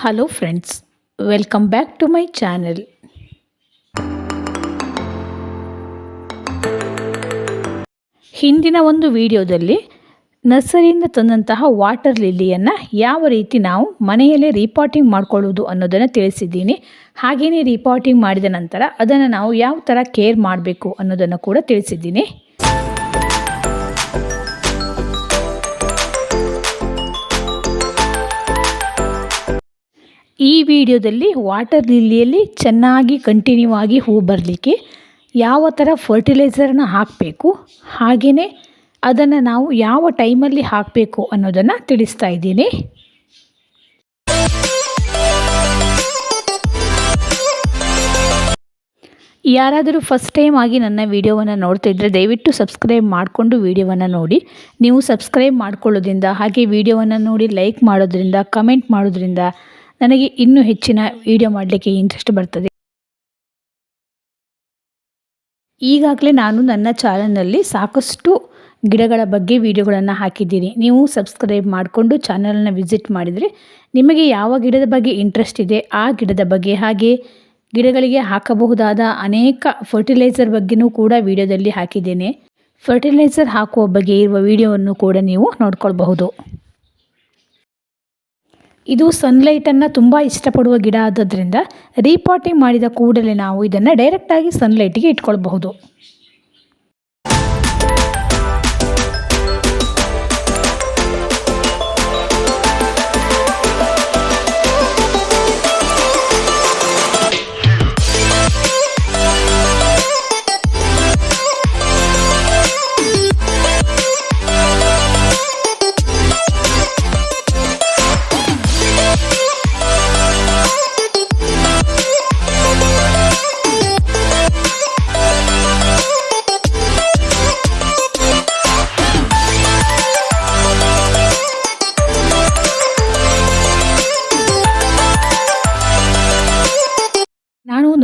Hello friends welcome back to my channel ಹಿಂದಿನ ಒಂದು ವಿಡಿಯೋದಲ್ಲಿ ನರ್ಸರಿಯಿಂದ ತಂದಂತಹ ವಾಟರ್ ಲಿಲ್ಲಿಯನ್ನು ಯಾವ ರೀತಿ ನಾವು ಮನೆಯಲ್ಲೇ ರೀಪಾಟಿಂಗ್ ಮಾಡ್ಕೊಳ್ಳೋದು ಅನ್ನೋದನ್ನು ತಿಳಿಸಿದ್ದೀನಿ. ಹಾಗೆಯೇ ರೀಪಾಟಿಂಗ್ ಮಾಡಿದ ನಂತರ ಅದನ್ನು ನಾವು ಯಾವ ಥರ ಕೇರ್ ಮಾಡಬೇಕು ಅನ್ನೋದನ್ನು ಕೂಡ ತಿಳಿಸಿದ್ದೀನಿ. ಈ ವಿಡಿಯೋದಲ್ಲಿ ವಾಟರ್ ಲಿಲ್ಲಿಯಲ್ಲಿ ಚೆನ್ನಾಗಿ ಕಂಟಿನ್ಯೂ ಆಗಿ ಹೂ ಬರಲಿಕ್ಕೆ ಯಾವ ಥರ ಫರ್ಟಿಲೈಸರ್ನ ಹಾಕಬೇಕು ಹಾಗೆಯೇ ಅದನ್ನು ನಾವು ಯಾವ ಟೈಮಲ್ಲಿ ಹಾಕಬೇಕು ಅನ್ನೋದನ್ನು ತಿಳಿಸ್ತಾ ಇದ್ದೀನಿ. ಯಾರಾದರೂ ಫಸ್ಟ್ ಟೈಮ್ ಆಗಿ ನನ್ನ ವಿಡಿಯೋವನ್ನು ನೋಡ್ತಿದ್ರೆ ದಯವಿಟ್ಟು ಸಬ್ಸ್ಕ್ರೈಬ್ ಮಾಡಿಕೊಂಡು ವಿಡಿಯೋವನ್ನು ನೋಡಿ. ನೀವು ಸಬ್ಸ್ಕ್ರೈಬ್ ಮಾಡ್ಕೊಳ್ಳೋದ್ರಿಂದ ಹಾಗೆ ವಿಡಿಯೋವನ್ನು ನೋಡಿ ಲೈಕ್ ಮಾಡೋದ್ರಿಂದ ಕಮೆಂಟ್ ಮಾಡೋದ್ರಿಂದ ನನಗೆ ಇನ್ನೂ ಹೆಚ್ಚಿನ ವಿಡಿಯೋ ಮಾಡಲಿಕ್ಕೆ ಇಂಟ್ರೆಸ್ಟ್ ಬರ್ತದೆ. ಈಗಾಗಲೇ ನಾನು ನನ್ನ ಚಾನಲ್ನಲ್ಲಿ ಸಾಕಷ್ಟು ಗಿಡಗಳ ಬಗ್ಗೆ ವಿಡಿಯೋಗಳನ್ನು ಹಾಕಿದ್ದೀನಿ. ನೀವು ಸಬ್ಸ್ಕ್ರೈಬ್ ಮಾಡಿಕೊಂಡು ಚಾನಲನ್ನು ವಿಸಿಟ್ ಮಾಡಿದರೆ ನಿಮಗೆ ಯಾವ ಗಿಡದ ಬಗ್ಗೆ ಇಂಟ್ರೆಸ್ಟ್ ಇದೆ, ಆ ಗಿಡದ ಬಗ್ಗೆ ಹಾಗೆ ಗಿಡಗಳಿಗೆ ಹಾಕಬಹುದಾದ ಅನೇಕ ಫರ್ಟಿಲೈಸರ್ ಬಗ್ಗೆಯೂ ಕೂಡ ವಿಡಿಯೋದಲ್ಲಿ ಹಾಕಿದ್ದೇನೆ. ಫರ್ಟಿಲೈಸರ್ ಹಾಕುವ ಬಗ್ಗೆ ಇರುವ ವಿಡಿಯೋವನ್ನು ಕೂಡ ನೀವು ನೋಡ್ಕೊಳ್ಬಹುದು. ಇದು ಸನ್ಲೈಟನ್ನು ತುಂಬ ಇಷ್ಟಪಡುವ ಗಿಡ ಆದ್ದರಿಂದ ರೀಪಾಟಿಂಗ್ ಮಾಡಿದ ಕೂಡಲೇ ನಾವು ಇದನ್ನು ಡೈರೆಕ್ಟಾಗಿ ಸನ್ಲೈಟಿಗೆ ಇಟ್ಕೊಳ್ಬಹುದು.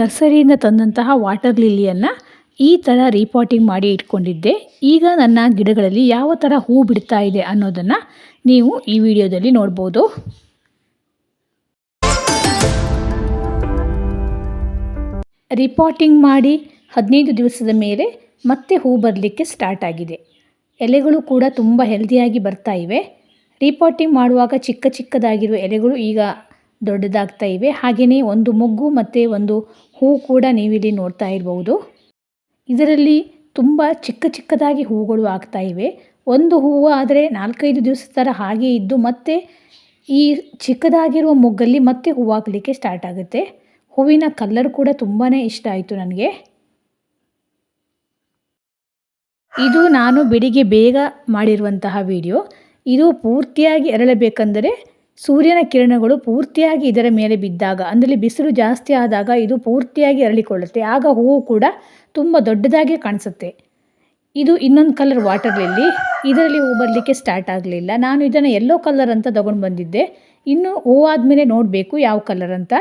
ನರ್ಸರಿಯಿಂದ ತಂದಂತಹ ವಾಟರ್ ಲಿಲಿಯನ್ನು ಈ ಥರ ರೀಪಾಟಿಂಗ್ ಮಾಡಿ ಇಟ್ಕೊಂಡಿದ್ದೆ. ಈಗ ನನ್ನ ಗಿಡಗಳಲ್ಲಿ ಯಾವ ಥರ ಹೂ ಬಿಡ್ತಾ ಇದೆ ಅನ್ನೋದನ್ನು ನೀವು ಈ ವಿಡಿಯೋದಲ್ಲಿ ನೋಡ್ಬೋದು. ರಿಪಾಟಿಂಗ್ ಮಾಡಿ ಹದಿನೈದು ದಿವಸದ ಮೇಲೆ ಮತ್ತೆ ಹೂ ಬರಲಿಕ್ಕೆ ಸ್ಟಾರ್ಟ್ ಆಗಿದೆ. ಎಲೆಗಳು ಕೂಡ ತುಂಬ ಹೆಲ್ದಿಯಾಗಿ ಬರ್ತಾ ಇವೆ. ರಿಪಾಟಿಂಗ್ ಮಾಡುವಾಗ ಚಿಕ್ಕ ಚಿಕ್ಕದಾಗಿರುವ ಎಲೆಗಳು ಈಗ ದೊಡ್ಡದಾಗ್ತಾ ಇವೆ. ಹಾಗೆಯೇ ಒಂದು ಮೊಗ್ಗು ಮತ್ತು ಒಂದು ಹೂ ಕೂಡ ನೀವಿಲ್ಲಿ ನೋಡ್ತಾ ಇರಬಹುದು. ಇದರಲ್ಲಿ ತುಂಬ ಚಿಕ್ಕ ಚಿಕ್ಕದಾಗಿ ಹೂಗಳು ಆಗ್ತಾ ಇವೆ. ಒಂದು ಹೂವು ಆದರೆ ನಾಲ್ಕೈದು ದಿವಸ ಥರ ಹಾಗೆ ಇದ್ದು ಮತ್ತೆ ಈ ಚಿಕ್ಕದಾಗಿರುವ ಮೊಗ್ಗಲ್ಲಿ ಮತ್ತೆ ಹೂವಾಗಲಿಕ್ಕೆ ಸ್ಟಾರ್ಟ್ ಆಗುತ್ತೆ. ಹೂವಿನ ಕಲ್ಲರ್ ಕೂಡ ತುಂಬಾ ಇಷ್ಟ ಆಯಿತು ನನಗೆ. ಇದು ನಾನು ಬೆಳಿಗ್ಗೆ ಬೇಗ ಮಾಡಿರುವಂತಹ ವಿಡಿಯೋ ಇದು ಪೂರ್ತಿಯಾಗಿ ಎರಳಬೇಕೆಂದರೆ ಸೂರ್ಯನ ಕಿರಣಗಳು ಪೂರ್ತಿಯಾಗಿ ಇದರ ಮೇಲೆ ಬಿದ್ದಾಗ ಅಂದರೆ ಬಿಸಿಲು ಜಾಸ್ತಿ ಆದಾಗ ಇದು ಪೂರ್ತಿಯಾಗಿ ಅರಳಿಕೊಳ್ಳುತ್ತೆ. ಆಗ ಹೂವು ಕೂಡ ತುಂಬ ದೊಡ್ಡದಾಗಿ ಕಾಣಿಸುತ್ತೆ. ಇದು ಇನ್ನೊಂದು ಕಲರ್ ವಾಟರ್ ಲಿಲ್ಲಿ ಇದರಲ್ಲಿ ಹೂ ಬರಲಿಕ್ಕೆ ಸ್ಟಾರ್ಟ್ ಆಗಲಿಲ್ಲ. ನಾನು ಇದನ್ನು ಎಲ್ಲೋ ಕಲರ್ ಅಂತ ತಗೊಂಡು ಬಂದಿದ್ದೆ. ಇನ್ನು ಹೂವು ಆದಮೇಲೆ ನೋಡಬೇಕು ಯಾವ ಕಲರ್ ಅಂತ.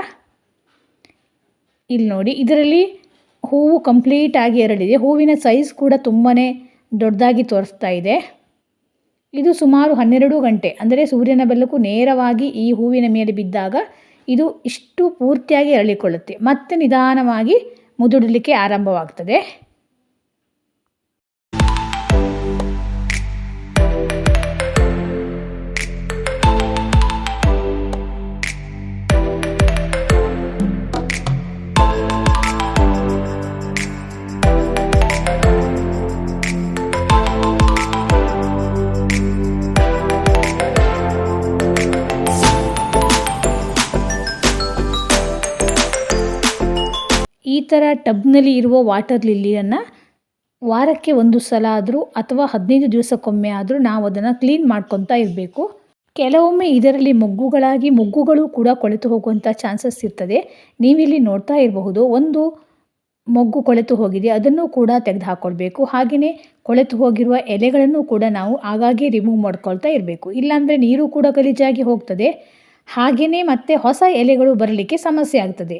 ಇಲ್ಲಿ ನೋಡಿ, ಇದರಲ್ಲಿ ಹೂವು ಕಂಪ್ಲೀಟಾಗಿ ಎರಳಿದೆ ಹೂವಿನ ಸೈಜ್ ಕೂಡ ತುಂಬಾ ದೊಡ್ಡದಾಗಿ ತೋರಿಸ್ತಾ ಇದೆ. ಇದು ಸುಮಾರು ಹನ್ನೆರಡು ಗಂಟೆ, ಅಂದರೆ ಸೂರ್ಯನ ಬೆಳಕು ನೇರವಾಗಿ ಈ ಹೂವಿನ ಮೇಲೆ ಬಿದ್ದಾಗ ಇದು ಇಷ್ಟು ಪೂರ್ತಿಯಾಗಿ ಅರಳಿಕೊಳ್ಳುತ್ತೆ. ಮತ್ತೆ ನಿಧಾನವಾಗಿ ಮುದುಡಲಿಕ್ಕೆ ಆರಂಭವಾಗ್ತದೆ. ಥರ ಟಬ್ನಲ್ಲಿ ಇರುವ ವಾಟರ್ ಲಿಲ್ಲಿಯನ್ನು ವಾರಕ್ಕೆ ಒಂದು ಸಲ ಆದರೂ ಅಥವಾ ಹದಿನೈದು ದಿವಸಕ್ಕೊಮ್ಮೆ ಆದರೂ ನಾವು ಅದನ್ನು ಕ್ಲೀನ್ ಮಾಡ್ಕೊತಾ ಇರಬೇಕು. ಕೆಲವೊಮ್ಮೆ ಇದರಲ್ಲಿ ಮೊಗ್ಗುಗಳಾಗಿ ಮೊಗ್ಗುಗಳು ಕೂಡ ಕೊಳೆತು ಹೋಗುವಂಥ ಚಾನ್ಸಸ್ ಇರ್ತದೆ. ನೀವಿಲ್ಲಿ ನೋಡ್ತಾ ಇರಬಹುದು, ಒಂದು ಮೊಗ್ಗು ಕೊಳೆತು ಹೋಗಿದೆ, ಅದನ್ನು ಕೂಡ ತೆಗೆದು ಹಾಕ್ಕೊಳ್ಬೇಕು ಹಾಗೆಯೇ ಕೊಳೆತು ಹೋಗಿರುವ ಎಲೆಗಳನ್ನು ಕೂಡ ನಾವು ಆಗಾಗ್ಗೆ ರಿಮೂವ್ ಮಾಡ್ಕೊಳ್ತಾ ಇರಬೇಕು. ಇಲ್ಲಾಂದರೆ ನೀರು ಕೂಡ ಗಲೀಜಾಗಿ ಹೋಗ್ತದೆ. ಹಾಗೆಯೇ ಮತ್ತೆ ಹೊಸ ಎಲೆಗಳು ಬರಲಿಕ್ಕೆ ಸಮಸ್ಯೆ ಆಗ್ತದೆ.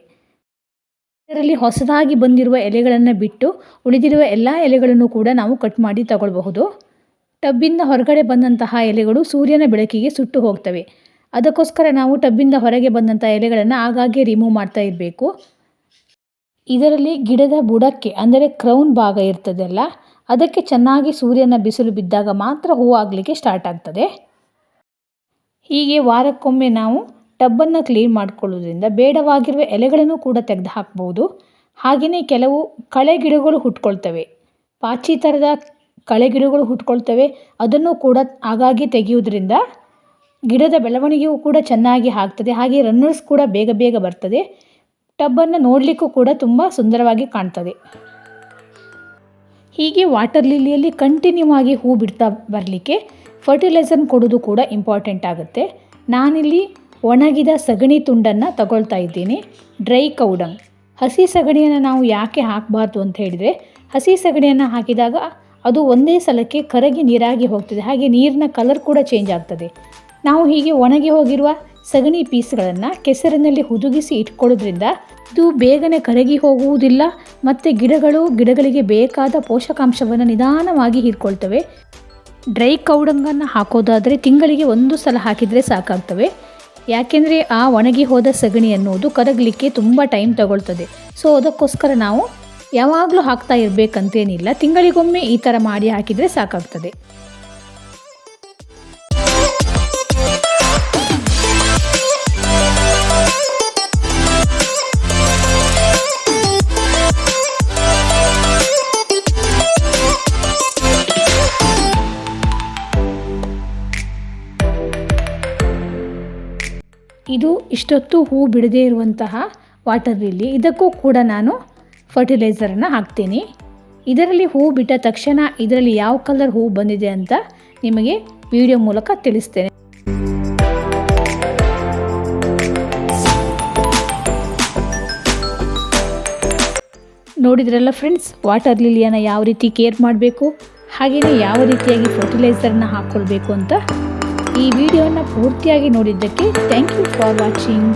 ಇದರಲ್ಲಿ ಹೊಸದಾಗಿ ಬಂದಿರುವ ಎಲೆಗಳನ್ನು ಬಿಟ್ಟು ಉಳಿದಿರುವ ಎಲ್ಲ ಎಲೆಗಳನ್ನು ಕೂಡ ನಾವು ಕಟ್ ಮಾಡಿ ತಗೊಳ್ಬಹುದು. ಟಬ್ಬಿಂದ ಹೊರಗಡೆ ಬಂದಂತಹ ಎಲೆಗಳು ಸೂರ್ಯನ ಬೆಳಕಿಗೆ ಸುಟ್ಟು ಹೋಗ್ತವೆ. ಅದಕ್ಕೋಸ್ಕರ ನಾವು ಟಬ್ಬಿಂದ ಹೊರಗೆ ಬಂದಂಥ ಎಲೆಗಳನ್ನು ಆಗಾಗ್ಗೆ ರಿಮೂವ್ ಮಾಡ್ತಾ ಇರಬೇಕು. ಇದರಲ್ಲಿ ಗಿಡದ ಬುಡಕ್ಕೆ, ಅಂದರೆ ಕ್ರೌನ್ ಭಾಗ ಇರ್ತದಲ್ಲ ಅದಕ್ಕೆ ಚೆನ್ನಾಗಿ ಸೂರ್ಯನ ಬಿಸಿಲು ಬಿದ್ದಾಗ ಮಾತ್ರ ಹೂವು ಆಗಲಿಕ್ಕೆ ಸ್ಟಾರ್ಟ್ ಆಗ್ತದೆ. ಹೀಗೆ ವಾರಕ್ಕೊಮ್ಮೆ ನಾವು ಟಬ್ಬನ್ನು ಕ್ಲೀನ್ ಮಾಡಿಕೊಳ್ಳೋದ್ರಿಂದ ಬೇಡವಾಗಿರುವ ಎಲೆಗಳನ್ನು ಕೂಡ ತೆಗೆದು ಹಾಕ್ಬೋದು ಹಾಗೆಯೇ ಕೆಲವು ಕಳೆ ಗಿಡಗಳು ಹುಟ್ಕೊಳ್ತವೆ. ಪಾಚಿ ಥರದ ಕಳೆ ಗಿಡಗಳು ಹುಟ್ಕೊಳ್ತವೆ. ಅದನ್ನು ಕೂಡ ಹಾಗಾಗಿ ತೆಗೆಯೋದ್ರಿಂದ ಗಿಡದ ಬೆಳವಣಿಗೆಯೂ ಕೂಡ ಚೆನ್ನಾಗಿ ಆಗ್ತದೆ. ಹಾಗೆ ರನ್ನರ್ಸ್ ಕೂಡ ಬೇಗ ಬೇಗ ಬರ್ತದೆ. ಟಬ್ಬನ್ನು ನೋಡಲಿಕ್ಕೂ ಕೂಡ ತುಂಬ ಸುಂದರವಾಗಿ ಕಾಣ್ತದೆ. ಹೀಗೆ ವಾಟರ್ ಲಿಲಿಯಲ್ಲಿ ಕಂಟಿನ್ಯೂ ಆಗಿ ಹೂ ಬಿಡ್ತಾ ಬರಲಿಕ್ಕೆ ಫರ್ಟಿಲೈಸರ್ ಕೊಡೋದು ಕೂಡ ಇಂಪಾರ್ಟೆಂಟ್ ಆಗುತ್ತೆ. ನಾನಿಲ್ಲಿ ಒಣಗಿದ ಸಗಣಿ ತುಂಡನ್ನು ತಗೊಳ್ತಾ ಇದ್ದೀನಿ. ಡ್ರೈ ಕೌಡಂಗ್ ಹಸಿ ಸಗಣಿಯನ್ನು ನಾವು ಯಾಕೆ ಹಾಕಬಾರ್ದು ಅಂತ ಹೇಳಿದರೆ, ಹಸಿ ಸಗಣಿಯನ್ನು ಹಾಕಿದಾಗ ಅದು ಒಂದೇ ಸಲಕ್ಕೆ ಕರಗಿ ನೀರಾಗಿ ಹೋಗ್ತದೆ. ಹಾಗೆ ನೀರಿನ ಕಲರ್ ಕೂಡ ಚೇಂಜ್ ಆಗ್ತದೆ. ನಾವು ಹೀಗೆ ಒಣಗಿ ಹೋಗಿರುವ ಸಗಣಿ ಪೀಸ್ಗಳನ್ನು ಕೆಸರಿನಲ್ಲಿ ಹುದುಗಿಸಿ ಇಟ್ಕೊಳ್ಳೋದ್ರಿಂದ ಇದು ಬೇಗನೆ ಕರಗಿ ಹೋಗುವುದಿಲ್ಲ ಮತ್ತು ಗಿಡಗಳು ಗಿಡಗಳಿಗೆ ಬೇಕಾದ ಪೋಷಕಾಂಶವನ್ನು ನಿಧಾನವಾಗಿ ಹೀರ್ಕೊಳ್ತವೆ. ಡ್ರೈ ಕೌಡಂಗನ್ನು ಹಾಕೋದಾದರೆ ತಿಂಗಳಿಗೆ ಒಂದು ಸಲ ಹಾಕಿದರೆ ಸಾಕಾಗ್ತವೆ. ಯಾಕೆಂದರೆ ಆ ಒಣಗಿ ಹೋದ ಸಗಣಿ ಅನ್ನೋದು ಕರಗಲಿಕ್ಕೆ ತುಂಬ ಟೈಮ್ ತಗೊಳ್ತದೆ. ಸೊ ಅದಕ್ಕೋಸ್ಕರ ನಾವು ಯಾವಾಗಲೂ ಹಾಕ್ತಾ ಇರಬೇಕಂತೇನಿಲ್ಲ, ತಿಂಗಳಿಗೊಮ್ಮೆ ಈ ಥರ ಮಾಡಿ ಹಾಕಿದರೆ ಸಾಕಾಗ್ತದೆ. ಇದು ಇಷ್ಟೊತ್ತು ಹೂ ಬಿಡದೇ ಇರುವಂತಹ ವಾಟರ್ ಲಿಲ್ಲಿ ಇದಕ್ಕೂ ಕೂಡ ನಾನು ಫರ್ಟಿಲೈಸರನ್ನು ಹಾಕ್ತೀನಿ. ಇದರಲ್ಲಿ ಹೂ ಬಿಟ್ಟ ತಕ್ಷಣ ಇದರಲ್ಲಿ ಯಾವ ಕಲರ್ ಹೂ ಬಂದಿದೆ ಅಂತ ನಿಮಗೆ ವಿಡಿಯೋ ಮೂಲಕ ತಿಳಿಸ್ತೇನೆ. ನೋಡಿದ್ರಲ್ಲ ಫ್ರೆಂಡ್ಸ್, ವಾಟರ್ ಲಿಲಿಯನ್ನು ಯಾವ ರೀತಿ ಕೇರ್ ಮಾಡಬೇಕು, ಹಾಗೆಯೇ ಯಾವ ರೀತಿಯಾಗಿ ಫರ್ಟಿಲೈಸರ್ನ ಹಾಕ್ಕೊಳ್ಬೇಕು ಅಂತ ಈ ವಿಡಿಯೋನ ಪೂರ್ತಿಯಾಗಿ ನೋಡಿದ್ದಕ್ಕೆ ಥ್ಯಾಂಕ್ ಯು ಫಾರ್ ವಾಚಿಂಗ್